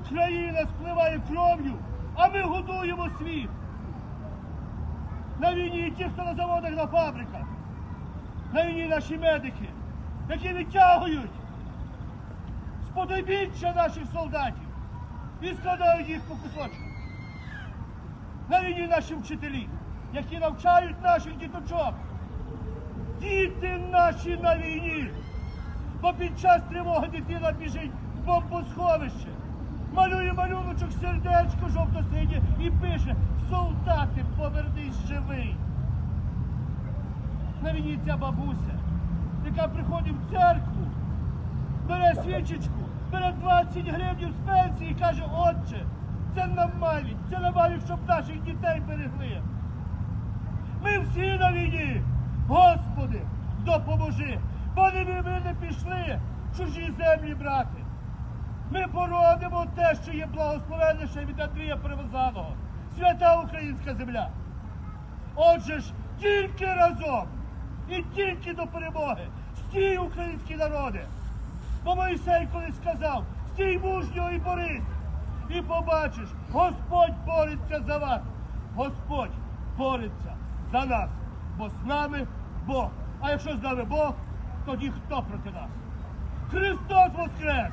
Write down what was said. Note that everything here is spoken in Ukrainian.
Україна спливає кров'ю, а ми годуємо світ. На війні і ті, хто на заводах, на фабриках. На війні наші медики, які витягують сподобіччя наших солдатів і складають їх по кусочку. На війні наші вчителі, які навчають наших діточок. Діти наші на війні. Бо під час тривоги дитина біжить в бомбосховище. Малює малюночок сердечко жовто-синє і пише Солдати, повернись живий. На війні ця бабуся, яка приходить в церкву, бере свічечку, бере 20 гривень з пенсії і каже, отче, це на мавік, це на мавік, щоб наших дітей берегли. Ми всі на війні. Господи, допоможи. Бо ми не пішли чужі землі брати. Ми боронимо те, що є благословенніше від Андрія Привозаного. Свята українська земля. Отже ж, тільки разом і тільки до перемоги. Стій, українські народи. Бо Мойсей колись сказав, стій мужньо і борись. І побачиш, Господь бореться за вас. Господь бореться за нас. Бо з нами Бог. А якщо з нами Бог, тоді хто проти нас? Христос Воскрес!